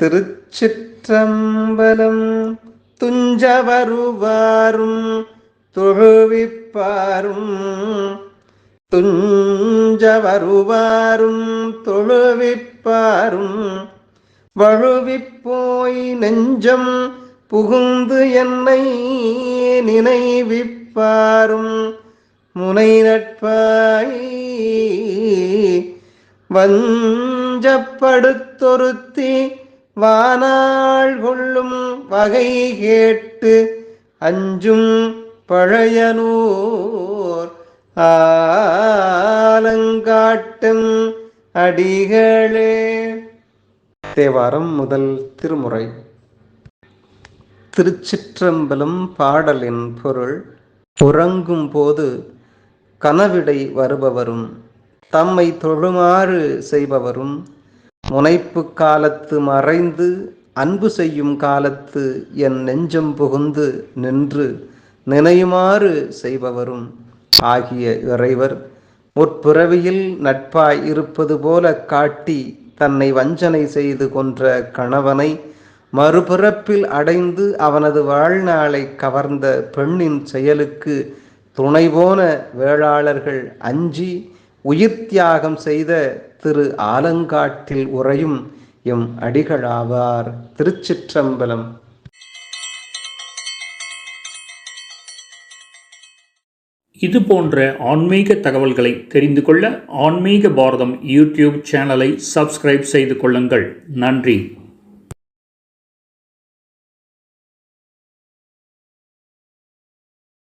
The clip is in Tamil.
திருச்சிற்றம்பலம் துஞ்ச வருவாரும் தொழுவிப்பாரும். துஞ்ச வருவாரும் தொழுவிப்பாரும். வழுவிப்போய் நெஞ்சம் புகுந்து என்னை நினைவிப்பாரும். முனை நட்பாய் வஞ்சப்படுத்தொருத்தி வானாள் கொள்ளும் வகை கேட்டு அஞ்சும் பழையனூர். ஆலங்காட்டும் அடிகளே. தேவாரம் முதல் திருமுறை. திருச்சிற்றம்பலம் பாடலின் பொருள். உறங்கும் போது கனவிடை வருபவரும் தம்மை தொழுமாறு செய்பவரும் முனைப்பு காலத்து மறைந்து அன்பு செய்யும் காலத்து என் நெஞ்சம் புகுந்து நின்று நினையுமாறு செய்பவரும் ஆகிய இறைவர். முற்பிறவியில் நட்பாய் இருப்பது போல காட்டி தன்னை வஞ்சனை செய்து கொன்ற கணவனை மறுபிறப்பில் அடைந்து அவனது வாழ்நாளை கவர்ந்த பெண்ணின் செயலுக்கு துணைபோன வேளாளர்கள் அஞ்சி உயிர் தியாகம் செய்த திரு ஆலங்காட்டில் உறையும் எம் அடிகளாவார் திருச்சிற்றம்பலம். இது போன்ற ஆன்மீக தகவல்களை தெரிந்து கொள்ள ஆன்மீக பாரதம் யூடியூப் சேனலை சப்ஸ்கிரைப் செய்து கொள்ளுங்கள். நன்றி.